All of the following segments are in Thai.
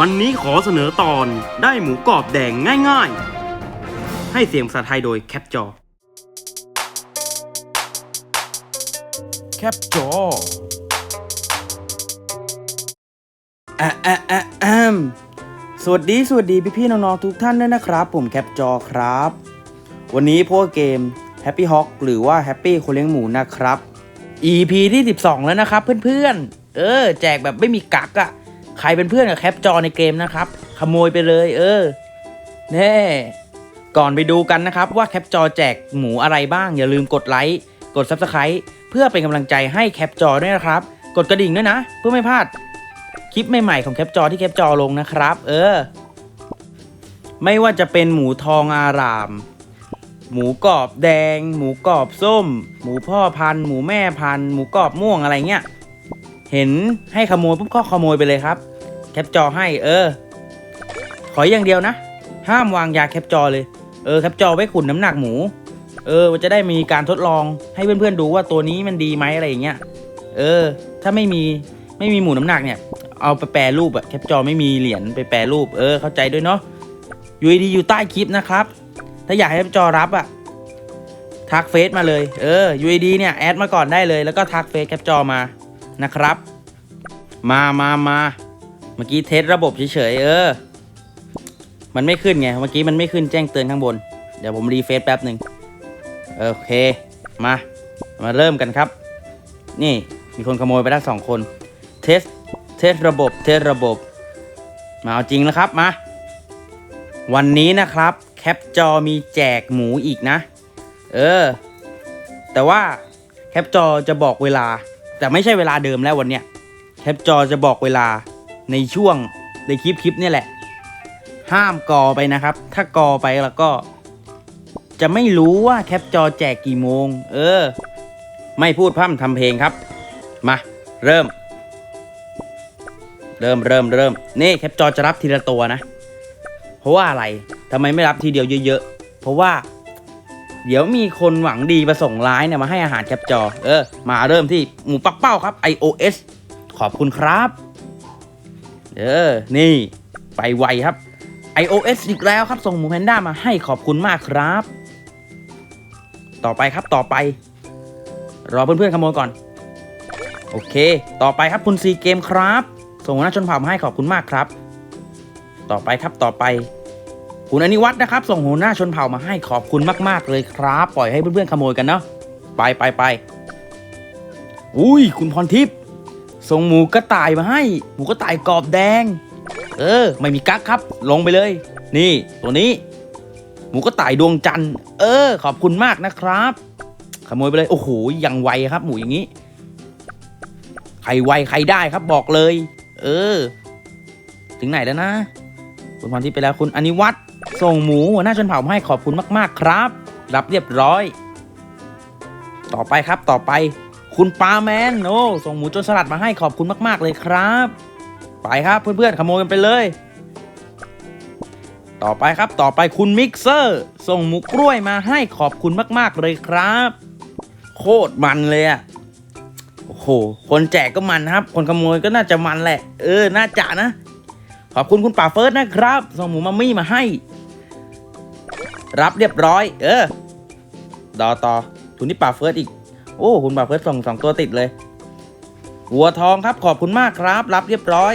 วันนี้ขอเสนอตอนได้หมูกรอบแดงง่ายๆ ให้เสียงภาษาไทยโดยแคปจอ แคปจออะอะอะอะมสวัสดีสวัสดีพี่ๆน้องๆทุกท่านด้วยนะครับ ผมแคปจอครับ วันนี้พวกเกม Happy Hawk หรือว่า Happy คนเลี้ยงหมูนะครับ EP ที่ 12 แล้วนะครับเพื่อนๆ เออ แจกแบบไม่มีกักอะ ใครเป็นเพื่อนกับแคปจอในเกมนะครับ ขโมยไปเลย เออแน่ก่อนไปดูกันนะครับ ว่าแคปจอแจกหมูอะไรบ้าง อย่าลืมกดไลค์กด Subscribe เพื่อเป็นกำลังใจให้แคปจอด้วยนะครับ กดกระดิ่งด้วยนะ เพื่อไม่พลาดคลิปใหม่ๆของแคปจอที่แคปจอลงนะครับ เออ ไม่ว่าจะเป็นหมูทองอาราม หมูกรอบแดง หมูกรอบส้ม หมูพ่อพัน หมูแม่พัน หมูกรอบม่วงอะไรเงี้ย เห็นให้ขโมยปุ๊บก็ขโมยไปเลยครับ แคปจอให้ เออ ขออย่างเดียวนะ ห้ามวางยาแคปจอเลย เออ แคปจอไว้ขุนน้ำหนักหมู เออจะได้มีการทดลองให้เพื่อนๆดูว่าตัวนี้มันดีไหมอะไรอย่างเงี้ย เออ ถ้าไม่มีไม่มีหมูน้ำหนักเนี่ย เอาไปแปรรูปอะแคปจอไม่มีเหรียญไปแปรรูป เออ เข้าใจด้วยเนาะอยู่ดีอยู่ใต้คลิปนะครับ ถ้าอยากให้แคปจอรับอะทักเฟซมาเลย เออ UID เนี่ย แอดมาก่อนได้เลย แล้วก็ทักเฟซแคปจอมา นะครับ มามามา เมื่อกี้เทสระบบเฉยๆเออ มันไม่ขึ้นไง เมื่อกี้มันไม่ขึ้นแจ้งเตือนข้างบน เดี๋ยวผมรีเฟซแป๊บหนึ่งโอเค มา มาเริ่มกันครับ นี่มีคนขโมยไปได้สองคน เทส เทสระบบ เทสระบบ มาเอาจริงแล้วครับ มา วันนี้นะครับ แคปจอมีแจกหมูอีกนะ เออ แต่ว่าแคปจอจะบอกเวลา แต่ไม่ใช่เวลาเดิมแล้ววันเนี้ย แคปจอจะบอกเวลา ในช่วงในคลิปคลิปนี่แหละ ห้ามกอไปนะครับ ถ้ากอไปแล้วก็ จะไม่รู้ว่าแคปจอแจกกี่โมง เออ ไม่พูดพร่ำทำเพลงครับ มา เริ่ม เริ่มเริ่มเริ่มนี่แคปจอจะรับทีละตัวนะ เพราะว่าอะไรทำไมไม่รับทีเดียวเยอะๆ เพราะว่า เดี๋ยวมีคนหวังดีมาส่งร้ายเนี่ยมาให้อาหารแคปจอ เออ มาเริ่มที่หมูปักเป้าครับ iOS ขอบคุณครับ เออ นี่ ไปไวครับ iOS อีกแล้วครับ ส่งหมูแพนด้ามาให้ขอบคุณมากครับ ต่อไปครับต่อไป รอเพื่อนๆขโมยก่อน โอเค ต่อไปครับคุณซีเกมครับ ส่งหัวหน้าชนเผ่ามาให้ขอบคุณมากครับ ต่อไปครับต่อไปคุณอนิวัฒน์นะครับ ส่งหัวหน้าชนเผ่ามาให้ขอบคุณมาก ๆ เลยครับ ปล่อยให้เพื่อนๆขโมยกันเนาะไปไปไปอุ้ย คุณพรทิพย์ ส่งหมูกระต่ายมาให้ หมูกระต่ายกรอบแดง เออ ไม่มีกั๊กครับ ลงไปเลย นี่ ตัวนี้ หมูกระต่ายดวงจันทร์ เออ ขอบคุณมากนะครับ ขโมยไปเลย โอ้โห ยังไวครับ หมูอย่างนี้ ใครไวใครได้ครับบอกเลย เออ ถึงไหนแล้วนะ คุณพรทิพย์ไปแล้วคุณอนิวัฒน์ส่งหมูหัวหน้าชนเผ่ามาให้ขอบคุณมาก ๆ ครับ รับเรียบร้อย ต่อไปครับต่อไป คุณปาแมนโอ้ส่งหมูจนสลัดมาให้ขอบคุณมาก ๆ เลยครับ ไปครับเพื่อนๆขโมยกันไปเลย ต่อไปครับต่อไปคุณมิกเซอร์ ส่งหมูกล้วยมาให้ขอบคุณมาก ๆ เลยครับ โคตรมันเลยอะโอ้โหคนแจกก็มันครับ คนขโมยก็น่าจะมันแหละ เออ น่าจะนะ ขอบคุณคุณป่าเฟิร์สนะครับ ส่งหมูมามี่มาให้ รับเรียบร้อย เออต่อต่อทุนที่ป่าเฟิร์สอีก โอ้คุณป่าเฟิร์สส่งสองตัวติดเลยวัวทองครับขอบคุณมากครับ รับเรียบร้อย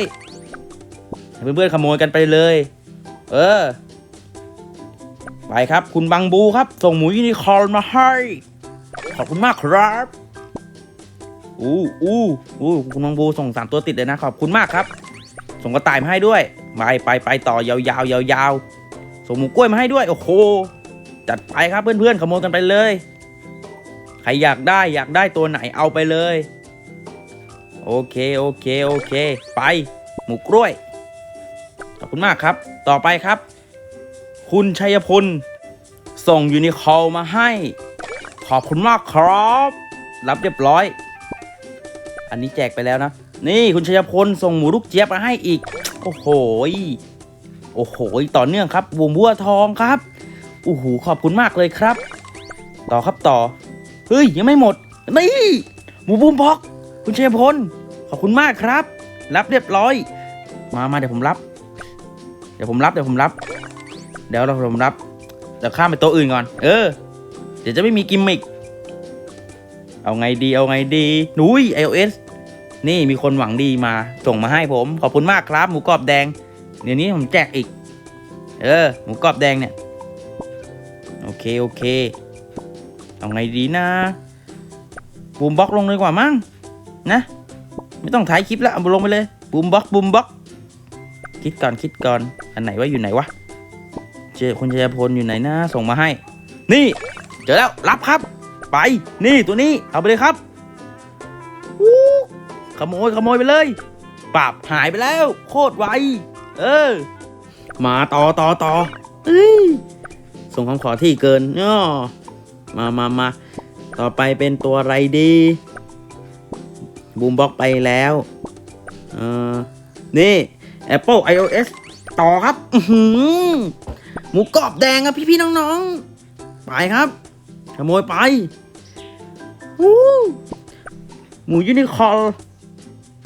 เพื่อนๆขโมยกันไปเลย เออ ไปครับ คุณบังบูครับ ส่งหมูยูนิคอร์นมาให้ขอบคุณมากครับอู้อู้อู้คุณบังบูส่งสามตัวติดเลยนะ ขอบคุณมากครับ ส่งกระต่ายมาให้ด้วยไปไปไปต่อยาวๆยาวๆส่งหมูกล้วยมาให้ด้วย โอ้โหจัดไปครับเพื่อนๆขโมยกันไปเลย ใครอยากได้อยากได้ตัวไหนเอาไปเลย โอเคโอเคโอเค ไป หมูกล้วย ขอบคุณมากครับ ต่อไปครับ คุณชัยพล ส่งยูนิคอลมาให้ ขอบคุณมากครับ รับเรียบร้อย อันนี้แจกไปแล้วนะ นี่คุณชัยพลส่งหมูลูกเจี๊ยบมาให้อีก โอ้โหโอ้โห ต่อเนื่องครับบูมบัวทองครับโอ้โหขอบคุณมากเลยครับ ต่อครับต่อ เฮ้ย ยังไม่หมด นี่หมูบูมบ็อก คุณชัยพล ขอบคุณมากครับ รับเรียบร้อย มามาเดี๋ยวผมรับ เดี๋ยวผมรับ เดี๋ยวผมรับ เดี๋ยวเราผมรับ เดี๋ยวข้ามไปโต๊ะอื่นก่อน เออ เดี๋ยวจะไม่มีกิมมิกเอาไงดี เอาไงดีนุ้ย iOS นี่มีคนหวังดีมาส่งมาให้ผม ขอบคุณมากครับ หมูกรอบแดง เดี๋ยวนี้ผมแจกอีก เออ หมูกรอบแดงเนี่ย โอเค โอเค เอาไงดีนะบูมบล็อกลงเลยกว่ามั้งนะ ไม่ต้องถ่ายคลิปแล้วเอาลงไปเลยบูมบล็อกบูมบล็อก คิดก่อนคิดก่อนอันไหนว่าอยู่ไหนวะเจอคุณชยพลอยู่ไหนนะส่งมาให้ นี่ เจอแล้วรับครับ ไปนี่ตัวนี้เอาไปเลยครับวู้ขโมยขโมยไปเลยปรับหายไปแล้ว โคตรไวเออ มาต่อต่อต่อเอ้ยส่งคำขอที่เกินอ้อ มามามาต่อไปเป็นตัวอะไรดีบูมบ็อกไปแล้วเออนี่ Apple iOS ต่อครับหมูกรอบแดงครับพี่ๆน้องๆ ไปครับ ขโมยไปหมูยูนิคอร์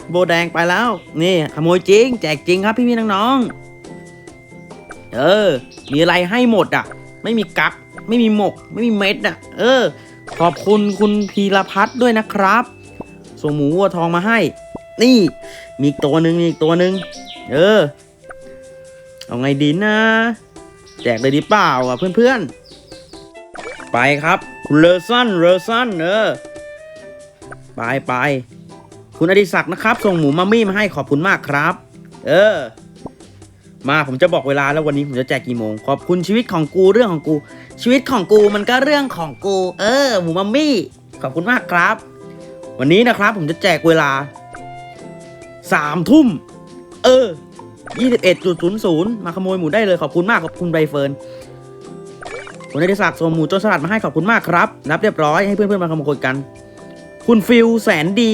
โบแดงไปแล้ว นี่ขโมยจริง แจกจริงครับพี่ๆน้องๆ เออ มีอะไรให้หมดอะ ไม่มีกัก ไม่มีหมก ไม่มีเม็ดอะ เออ ขอบคุณคุณพีรพัฒน์ด้วยนะครับ ส่งหมูวัวทองมาให้ นี่ มีอีกตัวหนึ่งมีอีกตัวหนึ่งเออ เอาไงดีนะ แจกเลยดีเปล่าอะเพื่อนๆ ไปครับ คุณเลอซันเลอซันเออ ไปไปคุณอดิศักดิ์นะครับ ส่งหมูมามี่มาให้ขอบคุณมากครับ เออ มาผมจะบอกเวลาแล้ววันนี้ผมจะแจกกี่โมง ขอบคุณชีวิตของกูเรื่องของกู ชีวิตของกูมันก็เรื่องของกู เออหมูมามี่ขอบคุณมากครับ วันนี้นะครับผมจะแจกเวลาสามทุ่ม เออยี่สิบเอ็ดจุดศูนย์ศูนย์มาขโมยหมูได้เลยขอบคุณมากขอบคุณใบเฟิร์นคุณอดิศักดิ์ส่งหมูจรสลัดมาให้ขอบคุณมากครับ รับเรียบร้อยให้เพื่อนๆมาขโมยกัน คุณฟิลแสนดี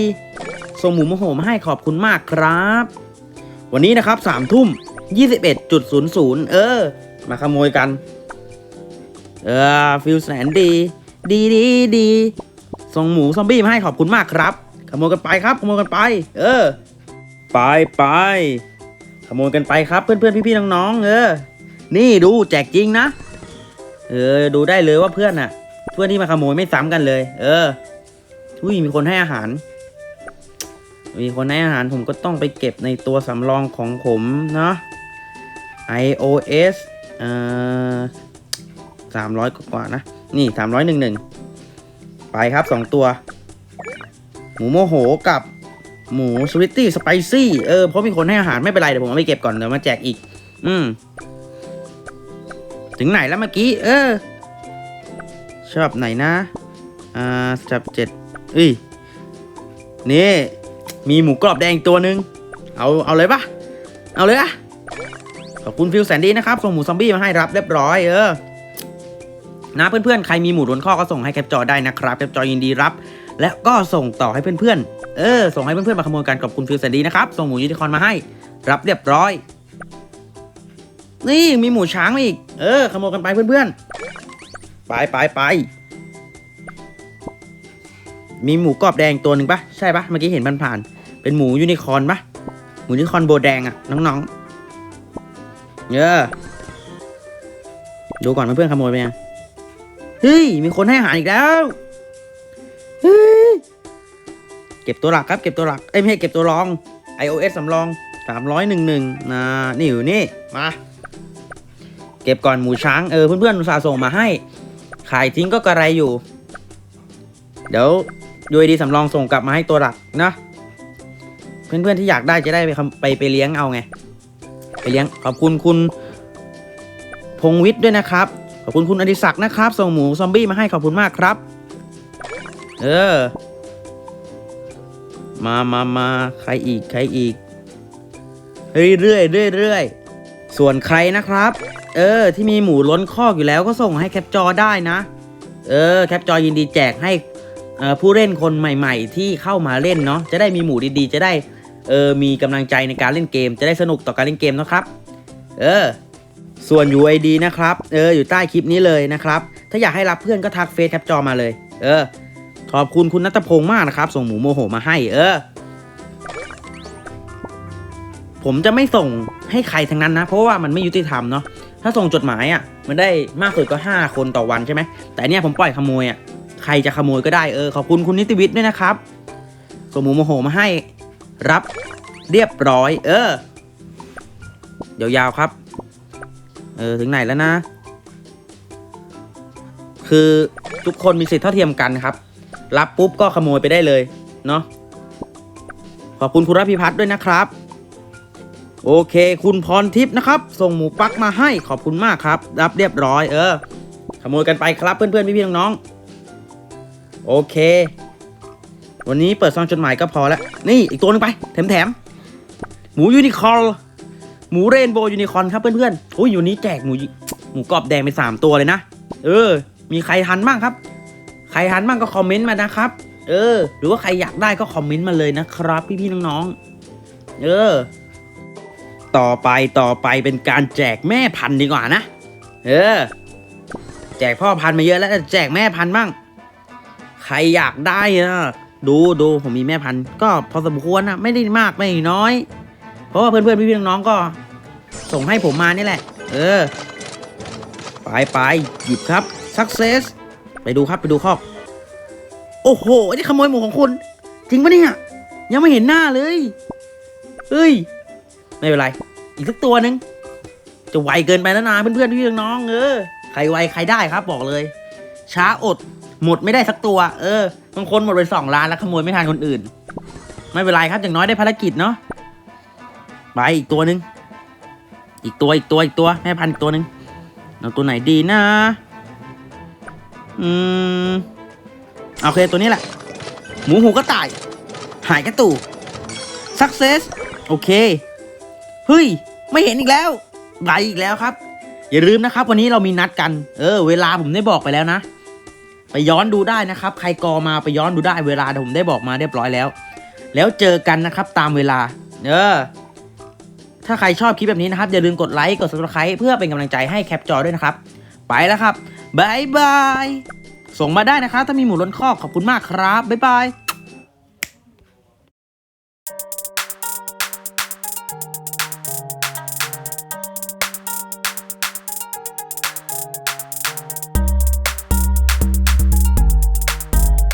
ส่งหมูมโหมาให้ขอบคุณมากครับ วันนี้นะครับสามทุ่ม ยี่สิบเอ็ดจุดศูนย์ศูนย์เออ มาขโมยกัน เออฟิลแสนดี ดีดีดีส่งหมูซอมบี้มาให้ขอบคุณมากครับ ขโมยกันไปครับ ขโมยกันไป เออ ไปไปขโมยกันไปครับเพื่อนๆพี่ๆน้องๆเออ นี่ดูแจกจริงนะ เออ ดูได้เลยว่าเพื่อนอะเพื่อนที่มาขโมยไม่ซ้ำกันเลย เอออุ้ยมีคนให้อาหาร มีคนให้อาหารผมก็ต้องไปเก็บในตัวสำรองของผมเนาะ iOS เอ่อสามร้อยกว่าๆนะ นี่สามร้อยหนึ่งหนึ่งไปครับสองตัว หมูโมโหกับหมูสวิตตี้สไปซี่ เออ เพราะมีคนให้อาหารไม่เป็นไร เดี๋ยวผมเอาไปเก็บก่อน เดี๋ยวมาแจกอีก อืม ถึงไหนแล้วเมื่อกี้ เออ ชอบไหนนะ อ่าจับเจ็ดเอ้ย นี่ มีหมูกรอบแดงตัวหนึ่งเอา เอาเลยปะเอาเลยอะ ขอบคุณฟิลแสนดีนะครับ ส่งหมูซอมบี้มาให้รับเรียบร้อยเออนะเพื่อนๆ ใครมีหมูล้นข้อก็ส่งให้แคปจอได้นะครับแคปจอยินดีรับ และก็ส่งต่อให้เพื่อนๆ เออ ส่งให้เพื่อนๆมาขโมยกันขอบคุณฟิลแสนดีนะครับ ส่งหมูยูนิคอนมาให้ รับเรียบร้อย นี่มีหมูช้างมาอีก เออ ขโมยกันไปเพื่อนๆ ไปไปไปมีหมูกรอบแดงตัวหนึ่งปะใช่ปะเมื่อกี้เห็นผ่านๆเป็นหมูยูนิคอนปะหมูยูนิคอนโบแดงอะน้องๆ เออดูก่อนเพื่อนขโมยไปยังเฮ้ย มีคนให้อาหารอีกแล้ว เฮ้ย เก็บตัวหลักครับ เก็บตัวหลัก เอ้ยไม่ใช่เก็บตัวรอง iOS สำรองสามร้อยหนึ่งหนึ่งนะนี่อยู่นี่ มา เก็บก่อนหมูช้าง เออ เพื่อนๆอุตส่าห์ส่งมาให้ ขายทิ้งก็กระไรอยู่ เดี๋ยวยูดีสำรองส่งกลับมาให้ตัวหลักนะ เพื่อนๆที่อยากได้จะได้ไปไปไปเลี้ยงเอาไง ไปเลี้ยงขอบคุณคุณพงวิทย์ด้วยนะครับ ขอบคุณคุณอดิศักดิ์นะครับ ส่งหมูซอมบี้มาให้ขอบคุณมากครับ เออ มามามาใครอีกใครอีกเรื่อยเรื่อยเรื่อยเรื่อยส่วนใครนะครับ เออ ที่มีหมูล้นคอกอยู่แล้วก็ส่งให้แคปจอได้นะ เออ แคปจอยินดีแจกให้ผู้เล่นคนใหม่ ๆ ที่เข้ามาเล่นเนาะจะได้มีหมูดีๆ จะได้ เออมีกำลังใจในการเล่นเกม จะได้สนุกต่อการเล่นเกมนะครับ เออ ส่วน UID นะครับ เอออยู่ใต้คลิปนี้เลยนะครับ ถ้าอยากให้รับเพื่อนก็ทักเฟซแคปจอมาเลย เออ ขอบคุณคุณนัทพงศ์มากนะครับ ส่งหมูโมโหมาให้ เออ ผมจะไม่ส่งให้ใครทั้งนั้นนะ เพราะว่ามันไม่ยุติธรรมเนาะ ถ้าส่งจดหมายอะ่ะ มันได้มากสุดก็ 5 คนต่อวันใช่ไหม แต่เนี่ยผมปล่อยขโมยอะ่ะ ใครจะขโมยก็ได้ เออ ขอบคุณคุณนิติวิทย์ด้วยนะครับ ส่งหมูโมโหมาให้ รับเรียบร้อย เออยาวๆครับ เออ ถึงไหนแล้วนะ คือทุกคนมีสิทธิ์เท่าเทียมกันครับ รับปุ๊บก็ขโมยไปได้เลย เนาะขอบคุณคุณรพิพัฒน์ด้วยนะครับ โอเค คุณพรทิพย์นะครับ ส่งหมูปักมาให้ขอบคุณมากครับ รับเรียบร้อย เออ ขโมยกันไปครับเพื่อนๆพี่ๆน้องๆโอเค วันนี้เปิดซองจดหมายก็พอแล้วนี่อีกตัวหนึงไปแถมๆหมูยูนิคอร์หมูเรนโบว์ยูนิคอร์ครับเพื่อนๆโอ้ยอยู่นี้แจกหมูหมูกรอบแดงไปสามตัวเลยนะ เออ มีใครทันบ้างครับ ใครทันบ้างก็คอมเมนต์มานะครับ เออ หรือว่าใครอยากได้ก็คอมเมนต์มาเลยนะครับ พี่ๆน้องๆ เออ ต่อไปต่อไปเป็นการแจกแม่พันธุ์ดีกว่านะ เออ แจกพ่อพันธุ์มาเยอะแล้วแจกแม่พันธุ์บ้าง ใครอยากได้อะ ดูดูผมมีแม่พันธุ์ก็พอสมควรนะไม่ได้มากไม่น้อย เพราะว่าเพื่อนๆพี่ๆน้องๆก็ ส่งให้ผมมานี่แหละ เออ ไปไปหยิบครับ success ไปดูครับไปดูคอก โอ้โหไอ้นี่ขโมยหมูของคุณ จริงปะเนี่ย ยังไม่เห็นหน้าเลยเฮ้ย ไม่เป็นไร อีกสักตัวหนึ่งจะไวเกินไปแล้วนะเพื่อนๆพี่น้องๆเออใครไวใครได้ครับบอกเลย ช้าอดหมดไม่ได้สักตัว เออบางคนหมดไปสองล้านแล้วขโมยไม่ทันคนอื่น ไม่เป็นไรครับอย่างน้อยได้ภารกิจเนาะไปอีกตัวหนึ่งอีกตัวอีกตัวอีกตัวแม่พันอีกตัวหนึ่งเอาตัวไหนดีนะอืมโอเคตัวนี้แหละ หมูหูก็ตาย หายกระตู่ success โอเค เฮ้ย ไม่เห็นอีกแล้วไหลอีกแล้วครับ อย่าลืมนะครับ วันนี้เรามีนัดกัน เออ เวลาผมได้บอกไปแล้วนะ ไปย้อนดูได้นะครับ ใครกอมาไปย้อนดูได้เวลาผมได้บอกมาเรียบร้อยแล้ว แล้วเจอกันนะครับตามเวลา เออ ถ้าใครชอบคลิปแบบนี้นะครับ อย่าลืมกดไลค์กด subscribe เพื่อเป็นกำลังใจให้แคปจอด้วยนะครับ ไปแล้วครับบายบาย ส่งมาได้นะครับ ถ้ามีหมูล้นคอกขอบคุณมากครับบายบาย